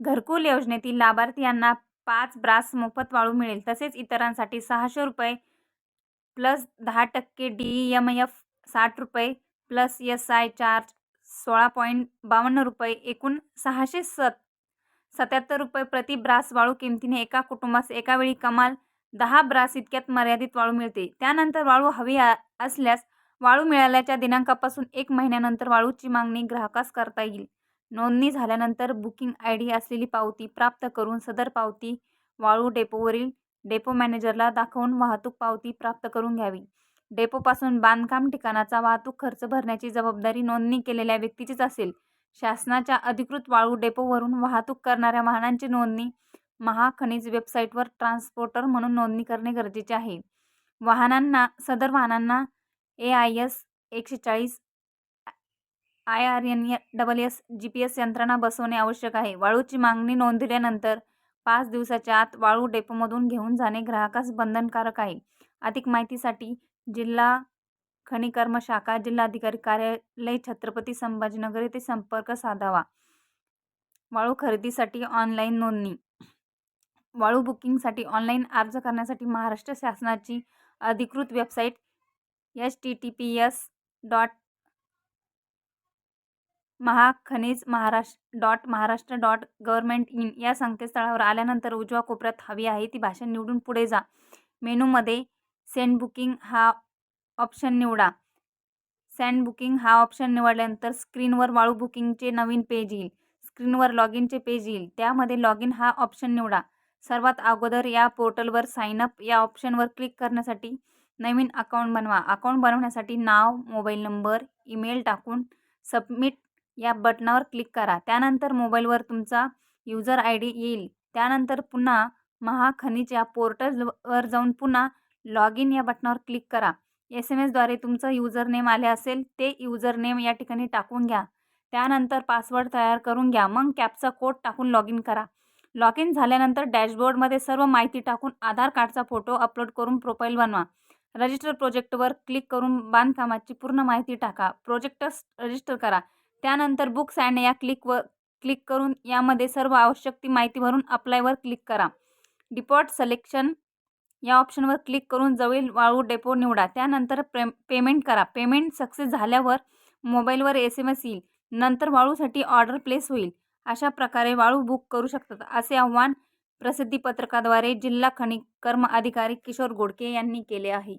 घरकुल योजनेतील लाभार्थी यांना पाच ब्रास मोफत वाळू मिळेल. तसेच इतरांसाठी सहाशे रुपये प्लस दहा टक्के डी ई एम एफ साठ रुपये प्लस एस आय चार्ज सोळा पॉईंट बावन्न रुपये एकूण सहाशे सत सत्याहत्तर रुपये प्रति ब्रास वाळू किमतीने एका कुटुंबास एकावेळी कमाल दहा ब्रास इतक्यात मर्यादित वाळू मिळते. त्यानंतर वाळू हवी असल्यास वाळू मिळाल्याच्या दिनांकापासून एक महिन्यानंतर वाळूची मागणी ग्राहकास करता येईल. नोंदणी झाल्यानंतर बुकिंग आय डी असलेली पावती प्राप्त करून सदर पावती वाळू डेपोवरील डेपो मॅनेजरला दाखवून वाहतूक पावती प्राप्त करून घ्यावी. डेपोपासून बांधकाम ठिकाणाचा वाहतूक खर्च भरण्याची जबाबदारी नोंदणी केलेल्या व्यक्तीचीच असेल. शासनाच्या अधिकृत वाळू डेपोवरून वाहतूक करणाऱ्या वाहनांची नोंदणी महाखनिज वेबसाईटवर ट्रान्सपोर्टर म्हणून नोंदणी करणे गरजेचे आहे. वाहनांना सदर वाहनांना ए आय एस एकशे चाळीस I R N double S G P S यंत्रणा बसवणे आवश्यक आहे. वाळूची मागणी नोंदवल्यानंतर पाच दिवसाच्या आत वाळू डेपोमधून घेऊन जाणे ग्राहकास बंधनकारक आहे. अधिक माहितीसाठी जिल्हा खनिकर्म शाखा जिल्हाधिकारी कार्यालय छत्रपती संभाजीनगर येथे संपर्क साधावा. वाळू खरेदीसाठी ऑनलाईन नोंदणी. वाळू बुकिंगसाठी ऑनलाईन अर्ज करण्यासाठी महाराष्ट्र शासनाची अधिकृत website H T T P S dot Mahakhanij Maharashtra dot Maharashtra dot government in या संकेतस्थळावर आल्यानंतर उजव्या कोपऱ्यात हवी आहे ती भाषा निवडून पुढे जा. मेनूमध्ये सेंड बुकिंग हा ऑप्शन निवडा. सेंड बुकिंग हा ऑप्शन निवडल्यानंतर स्क्रीनवर वाळू बुकिंगचे नवीन पेज येईल. स्क्रीनवर लॉग इनचे पेज येईल. त्यामध्ये लॉग इन हा ऑप्शन निवडा. सर्वात अगोदर या पोर्टलवर साइन अप या ऑप्शनवर क्लिक करण्यासाठी नवीन अकाउंट बनवा. अकाउंट बनवण्यासाठी नाव मोबाईल नंबर ईमेल टाकून सबमिट या बटनावर क्लिक करा. त्यानंतर मोबाईलवर तुमचा युजर आय डी येईल. त्यानंतर पुन्हा महाखनिज या पोर्टलवर जाऊन पुन्हा लॉग इन या बटनावर क्लिक करा. एस एम एसद्वारे तुमचं युजर नेम आले असेल ते युजर नेम या ठिकाणी टाकून घ्या. त्यानंतर पासवर्ड तयार करून घ्या. मग कॅपचा कोड टाकून लॉग इन करा. लॉग इन झाल्यानंतर डॅशबोर्डमध्ये सर्व माहिती टाकून आधार कार्डचा फोटो अपलोड करून प्रोफाईल बनवा. रजिस्टर प्रोजेक्टवर क्लिक करून बांधकामाची पूर्ण माहिती टाका. प्रोजेक्टस रजिस्टर करा. त्यानंतर बुक्स अँड या क्लिकवर क्लिक करून यामध्ये सर्व आवश्यक ती माहिती भरून अप्लायवर क्लिक करा. डिपॉट सलेक्शन या ऑप्शनवर क्लिक करून जवळील वाळू डेपो निवडा. त्यानंतर पे पेमेंट करा. पेमेंट सक्सेस झाल्यावर मोबाईलवर एस एम एस येईल. नंतर वाळूसाठी ऑर्डर प्लेस होईल. अशा प्रकारे वाळू बुक करू शकतात. असे आव्हान प्रसिद्धीपत्रकाद्वारे जिल्हा खनिकर्म अधिकारी किशोर गोडके यांनी केले आहे.